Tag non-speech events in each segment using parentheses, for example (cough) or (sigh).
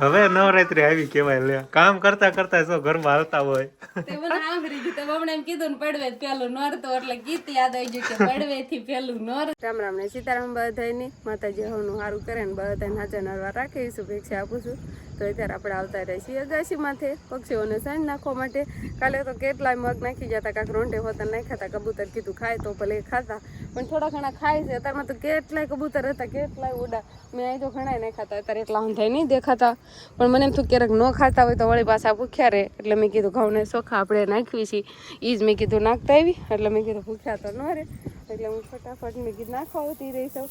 હવે નવરાત્રી આવી કેવાય લે કામ કરતા કરતા જો ઘરમાં હાલતા હોય. તે મને આંગરી ગયું. તો હમણાં એમ કીધું ને પડવે પેલું તો એટલે ગીત યાદ આવી ગયું કે પડવે થી પેલું નોર રામ રામ ને સીતારામ બધાયની. માતાજી હવનું સારું કરે ને બધાને હાજર નરવા રાખીશું ભિક્ષા શુભેચ્છા આપું છું. તો અત્યારે આપણે આવતા રહ્યા છીએ અગાશીમાંથી પક્ષીઓને સાંજ નાખવા માટે. કાલે તો કેટલાય મગ નાખી જતા કાંક રોંઢે હોતા નાખ્યા કબૂતર કીધું ખાય તો ભલે ખાતા, પણ થોડા ઘણા ખાય છે. અત્યારમાં તો કેટલાય કબૂતર હતા, કેટલાય ઉડા. મેં અહીં તો ઘણા નાખ્યા અત્યારે એટલા ઊંધાઈ નહીં દેખાતા. પણ મને એમ થયું ક્યારેક ન ખાતા હોય તો વળી પાછા ભૂખ્યા રહે. એટલે મેં કીધું ઘઉંને ચોખા આપણે નાખવી છીએ. એ જ મેં કીધું નાખતા આવી, એટલે મેં કીધું ભૂખ્યા તો ન રહે. એટલે હું ફટાફટ મેં કીધું નાખવા આવતી રહી છું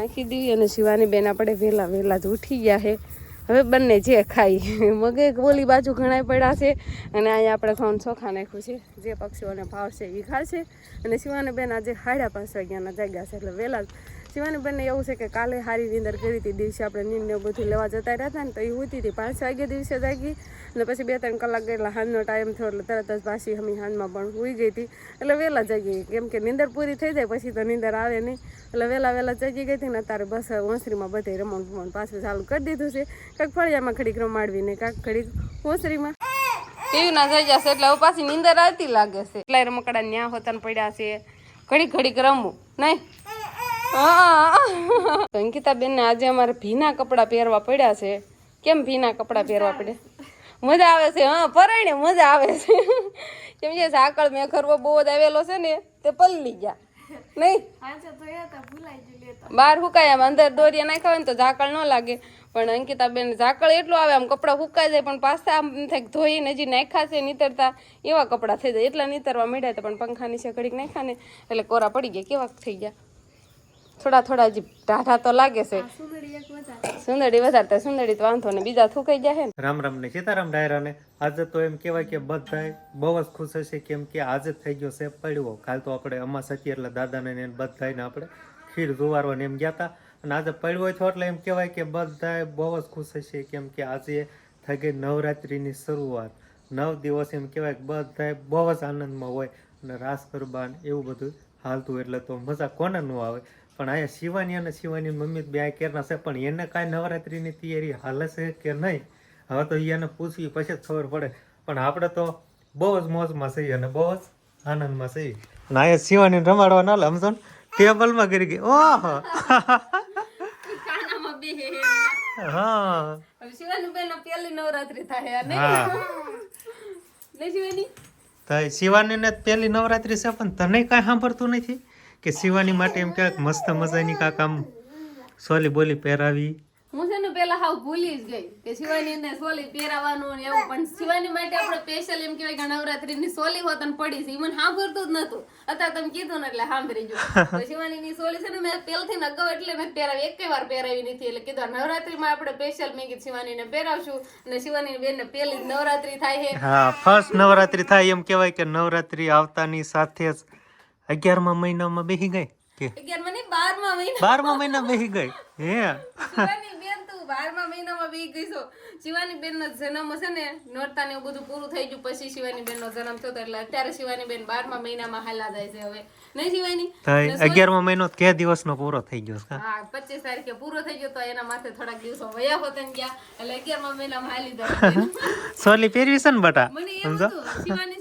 નાખી દીધી અને શિવાની બેન આપણે વહેલા વહેલા જ ઉઠી ગયા છે. હવે બંને જે ખાઈ. મગે બોલી બાજુ ઘણા પડ્યા છે અને અહીંયા આપણે ખાવાનું ચોખા નાખ્યું છે. જે પક્ષીઓને ભાવશે એ ખાશે. અને શિવાને બેન આજે સાડા પાંચ વાગ્યાના જાગ્યા છે એટલે વહેલા શિવાની બંને એવું છે કે કાલે સારી નીંદર કરી હતી દિવસે આપણે નીંદ ને બધું લેવા જતા રહ્યા હતા ને તો એ ઉતી હતી. પાંચ વાગ્યા દિવસે જાગી અને પછી બે ત્રણ કલાક ગયેલા હાંજનો ટાઈમ થયો એટલે તરત જ પાછી હમી હાંજમાં પણ સુઈ ગઈ હતી. એટલે વહેલા જાગી કેમ કે નીંદર પૂરી થઈ જાય પછી તો નીંદર આવે નહીં. એટલે વહેલા વહેલા જાગી ગઈ હતી ને અત્યારે બસ ઓસરીમાં બધે રમણ ભમણ પાછું ચાલુ કરી દીધું છે. કાંક ફળિયામાં ઘડીક રમાડવીને કાંક ઘડીક ઓસરીમાં કેવી ના થઈ જશે એટલે હવે પાછી નીંદર આવતી લાગે છે. એટલે રમકડા ન્યા હોતા પડ્યા છે. ઘડીક ઘડીક રમવું નહીં? હા. બેન ને આજે અમારે ભીના કપડાં પહેરવા પડ્યા છે. કેમ ભીના કપડાં પહેરવા પડ્યા મજા આવે છે, હા, પરાયણે મજા આવે છે. કેમ કે ઝાકળ મેં ખરવો બહુ જ આવેલો છે ને, તે પલ્લી ગયા. બહાર હુકાય અંદર દોરિયા નાખ્યા હોય ને તો ઝાકળ ન લાગે. પણ અંકિતા બેન ઝાકળ એટલું આવે, આમ કપડાં હુકાઈ જાય, પણ પાછા આમ થાય ધોઈને હજી નાખ્યા છે, નીતરતા એવા કપડાં થઈ જાય. એટલા નીતરવા મળ્યા હતા, પણ પંખા નીચે ઘડીક નાખ્યા ને, એટલે કોરા પડી ગયા કેવા થઈ ગયા. થોડા થોડા હજી ટાઢા તો લાગે છે. સુંદરી વધારતા સુંદરી તો વાંધો ને બીજા થૂકાઈ જાય છે ને. રામ રામ ને સીતારામ ડાયરાને. આજે તો એમ કહેવાય કે બધાય બહુ જ ખુશ હશે કેમ કે આજે જ થઈ ગયો છે પડવો કાલ તો આપણે અમાસ હતી એટલે દાદાને ને બધાને આપણે ખીર જોવારવા ને એમ ગયા હતા. અને આજે પડવો થયો એટલે એમ કહેવાય કે બધાય બહુ જ ખુશ હશે કેમ કે આજે થઈ ગઈ નવરાત્રિની શરૂઆત. નવ દિવસ એમ કહેવાય કે બધાય બહુ જ આનંદમાં હોય. અને રાસ ગરબા ને એવું બધું હાલતું એટલે તો મજા કોને ન આવે. પણ અહીંયા શિવાની અને શિવાની મમ્મી બે કેરના છે પણ એને કાંઈ નવરાત્રિની તૈયારી હાલે છે કે નહીં? હવે તો એને પૂછવી પછી જ ખબર પડે. પણ આપણે તો બહુ જ મોજમાં છીએ અને બહુ જ આનંદમાં છીએ. અને અહીંયા શિવાની રમાડવા ના સમજો ને? ટેબલમાં કરી ગઈ. ઓહો! હા. શિવાની ને પેલી નવરાત્રી છે પણ તને કાંઈ સાંભળતું નથી? કે શિવાની માટે એમ ક્યાંક મસ્ત મજાની કાંક આમ સોલી બોલી પહેરાવી. હું છે ને પેલા હાવ ભૂલી જ ગઈ કે શિવાની ને સોલી પહેરાવાનું ને એવું પણ શિવાની માટે આપણે સ્પેશિયલ એમ કહેવાય કે નવરાત્રી ની સોલી હોત અને પડી છે મને સાંભળતું જ નતું. અત્યારે તમે કીધું ને એટલે સાંભળી જો (laughs) તો શિવાની ની સોલી છે ને મેં પહેલથી નગવ એટલે મેં પહેરાવી એક વાર પહેરાવી નથી. એટલે કીધું નવરાત્રીમાં આપણે સ્પેશિયલ મેં કીધું શિવાની ને પહેરાવશું અને શિવાની બેન ને પહેલી જ નવરાત્રી થાય છે. હા ફર્સ્ટ નવરાત્રી થાય એમ કહેવાય કે નવરાત્રી આવતાની સાથે જ અગિયારમા મહિનામાં બેસી ગઈ કે? અગિયાર મને બારમા મહિના બારમા મહિના બેસી ગઈ? હે? શિવાની બેન તું બારમા મહિનામાં બી ગઈ છો. શિવાની બેન નો જન્મ છે ને નોરતા ને બધું પૂરું થઈ ગયું પછી શિવાની બેન જન્મ થયો એટલે અત્યારે શિવાની બેન બારમા મહિનામાં હાલા જાય છે હવે. નહીં શિવાની? અગિયારમો મહિનો કે દિવસનો પૂરો થઈ ગયો છે હા પચીસ તારીખે પૂરો થઈ ગયો તો એના માથે થોડાક દિવસો વયા હોત ગયા. એટલે અગિયારમાં મહિનામાં હાલી જાય (laughs) સોલી પહેરવી છે ને બટા? મને શિવાની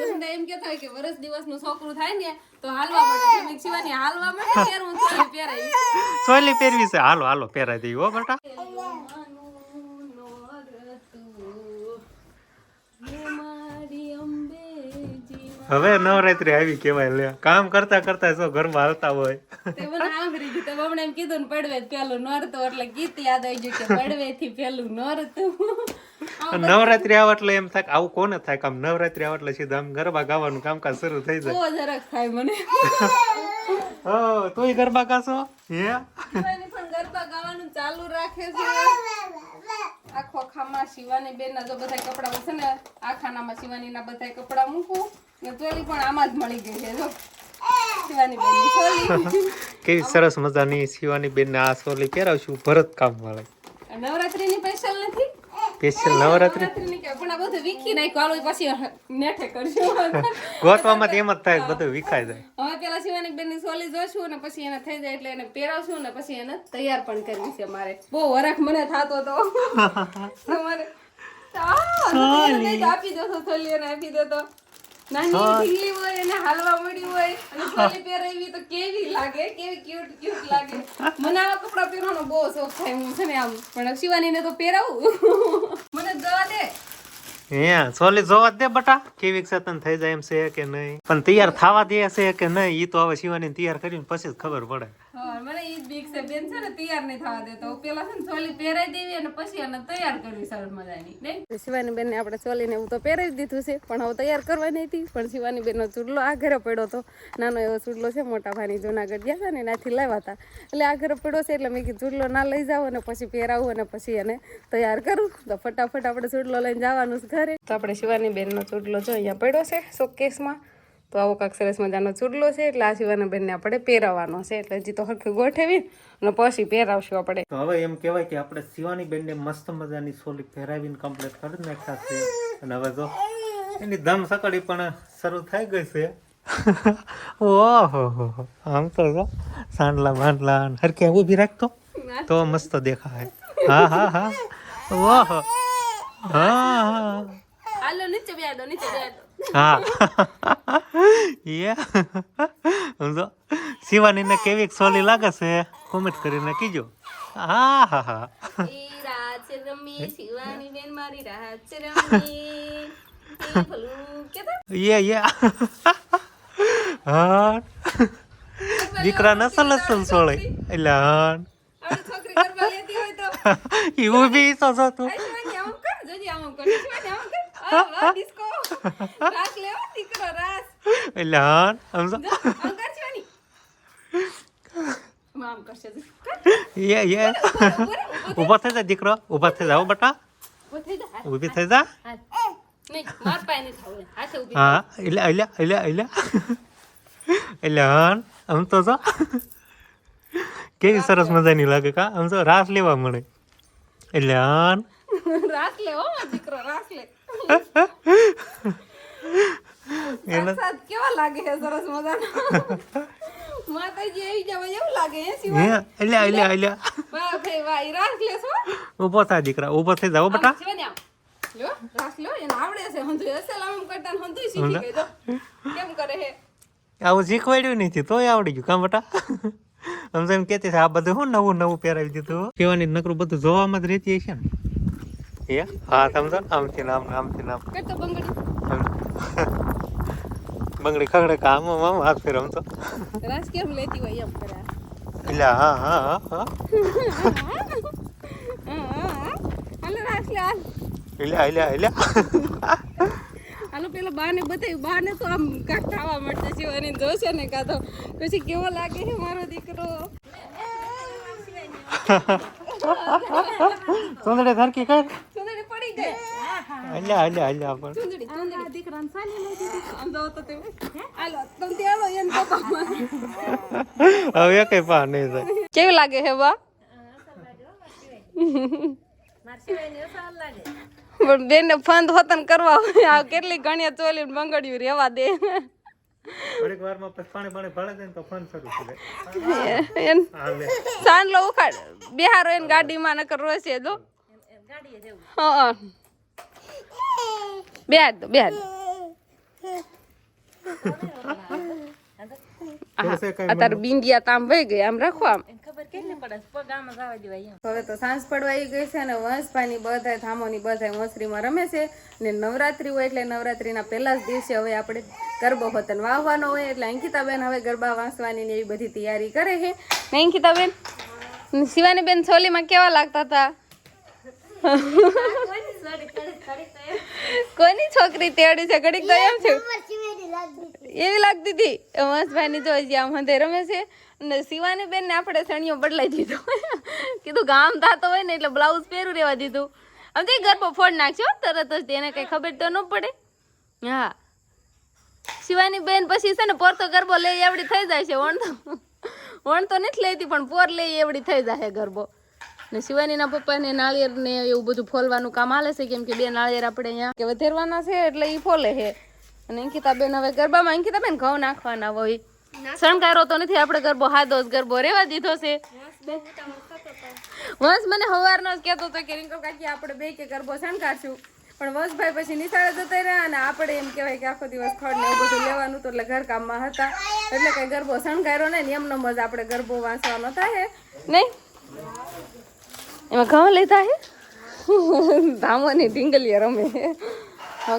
ને સંધા એમ કે થાય કે વરસ દિવસનું છોકરું થાય ને તો હાલવા પડે એટલે શિવાની હાલવા માટે પહેરવું તો પહેરાવી સોલી પહેરવી છે. હાલો હાલો પહેરાઈ દઈ હો બટા. હવે નવરાત્રી આવી કેવાય લે. કામ કરતા કરતા જો ઘરમાં હાલતા હોય. તે મને સાંભળી ગયું. તે બમણે એમ કીધું ને પડવે પેલું નોરતું. એટલે ગીત યાદ આવી ગયું કે પડવે થી પેલું નોરતું. નવરાત્રી આવે એટલે એમ થાય આવું કોને થાય કે આમ નવરાત્રી આવે એટલે સીધા આમ ગરબા ગાવાનું કામકાજ શરૂ થઈ જાય. જરાક થાય મને. (laughs) ઓ તોય ગરબા ગાશો? હે? પણ ગરબા ગાવાનું ચાલુ રાખે છે. આખો ખામાં શિવાની બેન ના જો બધા કપડા છે ને આ ખાનામાં શિવાની ના બધા કપડા મૂકું ને ચોલી પણ આમાં જ મળી ગઈ છે જો. શિવાની બેનની ચોલી. (laughs) કેવી સરસ મજાની શિવાની બેન આ સોલી પહેરાવશું ભરત કામ વાળા નવરાત્રી ની સ્પેશિયલ નથી? સ્પેશિયલ નવરાત્રી? પણ આ બધું વીખી નાખ્યું. આલો પછી નેઠે કરજો (laughs) ગોતવામાં એમ જ થાય બધું વિખાઈ જાય. હવે પેલા શિવાની બેનની સોલી જોશું ને પછી એને થઈ જાય એટલે એને પહેરાવશું ને પછી એને તૈયાર પણ કરવી છે મારે. બહુ વરખ મને થાતો તો. (laughs) તો મારે આ, તૈયાર થઈ જાય, આપી દો તો સોલી એને આપી દો તો નાની ઢીંગલી હોય એને હાલવા મળી હોય અને સોલી પહેરાવી તો કેવી લાગે? કેવી ક્યુટ ક્યુટ લાગે? મને આવા કપડાં પહેરવાનો બહુ શોખ થાય હું છે ને આમ. પણ શિવાનીને તો પહેરાવું. મને દવા દે. હે સોલી જોવા દે બટા કેવી સતન થઈ જાય એમ છે કે નહીં. પણ તૈયાર થવા દે છે કે નહીં એ તો હવે શિવાની તૈયાર કરીને પછી જ ખબર પડે. મને ઈ બીક છે. બેન છે ને તૈયાર નહીં થવા દેતો પેલા છે ચોલી પહેરાઈ દેવી અને પછી એને તૈયાર કરવી સરળ મજાની. નહીં શિવાની બેન આપણે ચોલીને એવું તો પહેરાવી દીધું છે, પણ હવે તૈયાર કરવાની હતી. પણ શિવાની બેન નો ચૂડલો આ ઘરે પડ્યો હતો. નાનો એવો ચૂડલો છે, મોટા ભાઈ જુનાગઢ ગયા હતા ને એનાથી લાવ્યા હતા. એટલે આ ઘરે પડ્યો છે, એટલે મેં કીધું ચૂડલો ના લઈ જાવ અને પછી પહેરાવું અને પછી એને તૈયાર કરું. તો ફટાફટ આપણે ચૂડલો લઈને જવાનું છે ઘરે. તો આપણે શિવાની બેનનો ચૂડલો જો અહીંયા પડ્યો છે, શોકેસમાં. તો આવો કાંક સરસ મજાનો ચૂડલો છે એટલે આ શિવાના બેનને આપણે પહેરાવવાનો છે. એટલે હજી તો હરખું ગોઠવી અને પછી પહેરાવશું આપણે. તો હવે એમ કહેવાય કે આપણે શિવાની બેનને મસ્ત મજાની સોલી પહેરાવીને કમ્પ્લીટ કરી નાખ્યા છે. અને હવે જો એની ધમ સકડી પણ શરૂ થઈ ગઈ છે. (laughs) ઓહો હો. આમ તો જો સાંડલા બાંડલા ને હરખે ઊભી રાખતો. તો મસ્ત દેખાય. હા હા હા. ઓહો. હા હા. હાલો નીચે બેડો નીચે બેડો હા યે સમજો શિવાનીને કેવી સોલી લાગે છે કોમેન્ટ કરીને કીજો હા હા હા શિવાની બેન મારી રાત રમી યે યે હા દીકરા નસલ નસલ સોળે એટલે હા કરવા લેતી હોય તો ડિસ્કો રાસ લેવો દીકરો રાસ એટલે હા સમજો જો, આમ કર શિવાની આમ આમ કરશે. યે યે. ઊભો થઈ જા દીકરો. ઊભા થઈ જાઓ બટા. ઊભી થઈ જા માર પાસે નહીં હાથે ઊભી હા એટલે એટલે એટલે એટલે. એટલે હા આમ તો જો. કેવી સરસ મજાની લાગે કા? આમ તો રાસ લેવા મળે. એટલે હા. રાસ લેવો દીકરો રાસ લે. વરસાદ કેવા લાગે છે? સરસ મજાનો. માતાજી આવી જવા એવું લાગે હે હે એટલે એટલે એટલે વાહ ભાઈ વાહ ઈ રાસ લેશો ઊભો થા દીકરા ઊભો થઈ જાઓ બટા. શિવાની આમ. લ્યો એને આવડે છે. હંધુય હશે કરતા ને શીખી ગઈ તો કેમ કરે હે? આવું શીખવાડ્યું નથી તોય આવડી ગયું કામ બટા? સમજાય એમ કહેતી આ બધું શું નવું નવું પહેરાવી દીધું કહેવાની નકરું બધું જોવામાં જ રહેતી હશે ને. હે હા સમજો ને આમથી ને આમ આમથી ને આમ કરતો બંગડી બંગડી ખગડે કામ આમ હાથ ફેર આમ તો રાસ કેમ લેતી હોય એમ કરે એટલે હા હા હા હા હાલો રાસ લે હાલ એટલે એટલે એટલે હાલો પેલા બાને બતાવ્યું બાને તો આમ કાક ખાવા મળશે અને જોશે ને કાં તો પછી કેવો લાગે છે મારો દીકરો સોંદડે ધરકી કર એટલે એટલે એટલે પણ સુંદરી સુંદરી દીકરાને સાની લઈ દીધી આમ તો તો તે હાલો તમે તે હાલો એને પપ્પા હવે કઈ પા નહીં થાય કેવું લાગે હે બા પણ બેન ફંદ હોતન કરવા હોય આ કેટલી ઘણી ચોલી મંગળ્યું રેવા દે થોડીક વારમાં પાણી પાણી ભળે જાય તો ફોન શરૂ થઈ જાય એન હા સાંજલો ઉખાડ બિહારો એને ગાડીમાં નકર રોશે હા બેહાડ દો બેહાડ અત્યારે બિંદિયા તામ વહી ગઈ આમ રાખો આમ. હવે તો સાંજ પડવા આવી ગઈ છે અને વંશભાઈની બધાય થામોની બધા મોસરીમાં રમે છે ને નવરાત્રી હોય એટલે નવરાત્રીના પહેલા જ દિવસે હવે આપણે ગરબો વતન વાવવાનો હોય એટલે અંકિતાબેન હવે ગરબા વાંસવાની ને એવી બધી તૈયારી કરે છે. ને અંકિતાબેન શિવાની બેન છોલીમાં કેવા લાગતા હતા? કોની છોકરી તેડી છે? ઘડીક તો એમ છે એવી લાગતી હતી? વંશભાઈ ની જોઈ હજી આમ રમે છે. અને શિવાની બેન ને આપણે સણિયો બદલાઈ દીધો. કીધું ગામ થતો હોય ને એટલે બ્લાઉઝ પહેરું રહેવા દીધું. આમ તો ગરબો ફોડ નાખશો તરત જ તેને કઈ ખબર તો ન પડે. હા. શિવાની બેન પછી છે ને પોર તો ગરબો લઈ એવડી થઈ જાય છે. વણ તો વણ તો નથી લેતી પણ પોર લઈ એવડી થઈ જાય ગરબો. ને શિવાનીના પપ્પાને નાળિયેર ને એવું બધું ફોલવાનું કામ હાલે છે કેમ કે બે નાળિયેર આપણે અહીંયા કે વધેરવાના છે એટલે એ ફોલે છે. અને અંકિતાબેન હવે ગરબામાં અંકિતાબેન ઘઉં નાખવાના હોય. શણગારો તો નથી આપણે ગરબો હાદો ગરબો રેવા દીધો છે. વંશ મને સવારનો જ કહેતો હતો કે રિંકો કાકી આપણે બે કે ગરબો શણગારશું. પણ વંશભાઈ પછી નિશાળે જતા રહ્યા અને આપણે એમ કહેવાય કે આખો દિવસ ખડ ને એવું બધું લેવાનું હતું એટલે ઘરકામમાં હતા. એટલે કઈ ગરબો શણગાર્યો નહીં ને એમનો મજા આપણે ગરબો વાંચવાનો થાય. નહીં? એમાં ઘઉં લેતા હે? ધામોની ઢીંગલીએ રમે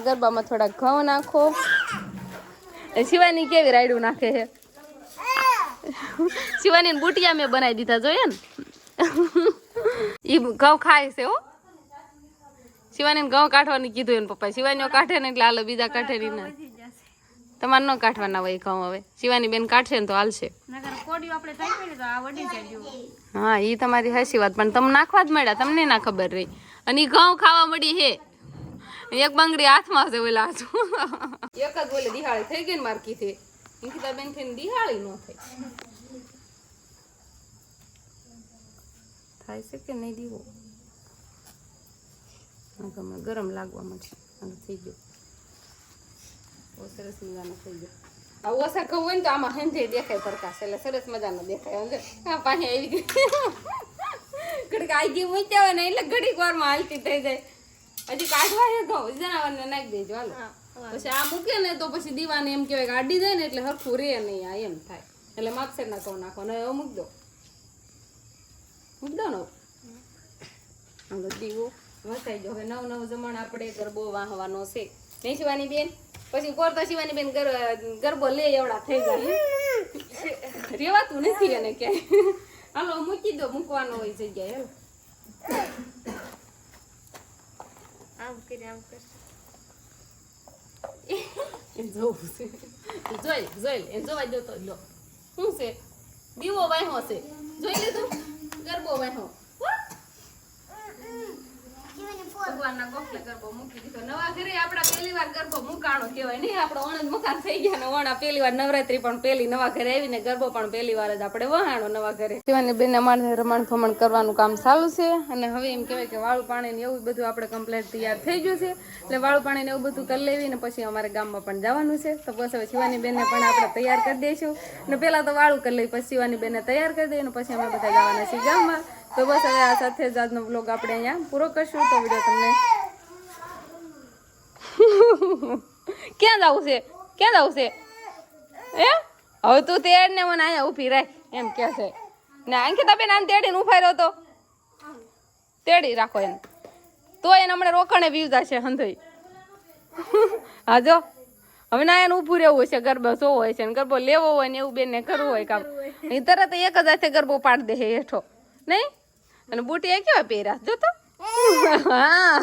ગરબામાં થોડા ઘઉં નાખો. એ શિવાની કેવી રાયડું નાખે છે શિવાની બુટિયા મેં બનાવી દીધા જોઈએ ને? ઈ ઘઉં ખાય છે હો. શિવાની ઘઉં કાઢવાનું કીધું એને પપ્પા શિવાની કાઢે ને એટલે હાલો બીજા કાઢે ના. તમારે ન કાઢવાના હોય ઘઉં હવે. શિવાની બેન કાઢશે ને તો હાલશે. હા એ તમારી હાસી વાત પણ તમે નાખવા જ મળ્યા તમને ના ખબર રહી. અને એ ઘઉં ખાવા મળી હે એક બંગડી હાથમાં છે ઓલા હાથું. એક જ બોલે દિહાળી થઈ ગઈ ને મારકી થી અંકિતા બેન થઈને દિહાળી ન થઈ. થાય છે કે નહીં દીવો? ગમે ગરમ લાગવા માંડશે થઈ ગયો. બહુ સરસ મજાનો થઈ ગયો આ ઓસર કહું હોય ને તો આમાં હેંધે દેખાય પ્રકાશ એટલે સરસ મજાનો દેખાય સમજે આ પાસે આવી ગઈ ઘડીક આઈ ગઈ મૂક્યા હોય ને એટલે ઘડીક વારમાં હાલતી થઈ જાય હજી કાઢવા હે ઘઉં જનાવરને નાખી દેજો હાલો પછી આ મૂકે ને તો પછી દીવાને એમ કહેવાય આડી જાય ને એટલે હરખું રે નહીં આ એમ થાય એટલે માપસર ના કહું નાખો ને હવે મૂક દો મૂક દો ને દીવો વસાઈ જો હવે નવ નવ જમણ આપણે ગરબો વાહવાનો છે નહીં બેન પછી કોરતા શિવાની બેન ગર- ગરબો લે એવડા થઈ જાય. રેવાતું નથી એને કે હાલો મૂકી દો મૂકવાનો હોય જગ્યાએ જોવું છે. જોઈ જોઈ લે. એ જોવા દો તો લો. શું છે? દીવો વાહ્યો છે. જોઈ લીધું? ગરબો વાહ્યો ભગવાનના ગોખલે ગરબો મૂકી નવા ઘરે આપણા પહેલી વાર ગરબો મુકાણો કહેવાય નહીં આપણો ઓણ થઈ ગયા ને ઓણા પહેલી વાર નવરાત્રી પણ પહેલી નવા ઘરે આવીને ગરબો પણ પહેલી વાર જ આપણે વહાણો નવા ઘરે. શિવાની બેન અમારે રમણ કરવાનું કામ ચાલુ છે અને હવે એમ કહેવાય કે વાળું પાણી ને એવું બધું આપણે કમ્પ્લેટ તૈયાર થઈ ગયું છે. એટલે વાળું પાણી ને એવું બધું કરી લેવી ને પછી અમારે ગામમાં પણ જવાનું છે. તો બસ હવે શિવાની બેનને પણ આપણે તૈયાર કરી દઈશું. ને પહેલા તો વાળું કરી લઈ પછી શિવાની બેનને તૈયાર કરી દઈએ પછી અમે બધા જવાના છીએ ગામમાં. તો બસ હવે આ સાથે જ આજનો બ્લોગ આપણે અહીંયા પૂરો કરશું તો વીડિયો તમને ક્યાં જવું છે? ક્યાં જવું છે? એ હવે તું તેડ ને મને અહીંયા ઊભી રાખ એમ કે છે. ને અંકિતા બેન આને તેડીને ઊભા રહ્યો તો. તેડી રાખો એને. તો એને હમણાં રોકણે વીવતા છે હંધોઈ. હા જો. હવે ના એને ઊભું રહેવું હોય છે ગરબો જોવો હોય છે ને ગરબો લેવો હોય ને એવું બેનને કરવું હોય કામ. એ તરત એક જ હાથે ગરબો પાડી દે હેઠો. નહીં? અને બુટિયા કેવા પહેર્યા? જો તો. હા.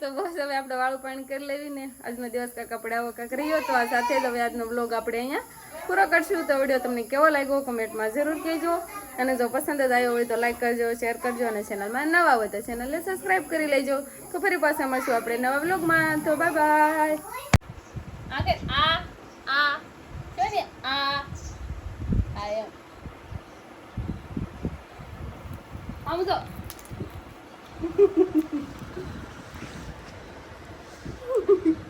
તો બસ હવે આપણે વાળું પાણી કરી લેવી ને આજનો દિવસ કાંક આપણે આવો કાંક રહ્યો તો આ સાથે જ હવે આજનો બ્લોગ આપણે અહીંયા પૂરો કરશું. તો વીડિયો તમને કેવો લાગ્યો કમેન્ટમાં જરૂર કહેજો. અને જો પસંદ જ આવ્યો હોય તો લાઈક કરજો શેર કરજો અને ચેનલમાં નવા હોય તો ચેનલને સબસ્ક્રાઈબ કરી લેજો. તો ફરી પાછા મળશું આપણે નવા બ્લોગમાં તો બાય બાય આગળ આ આ, જો ને આ આ আমি তো (laughs) (laughs)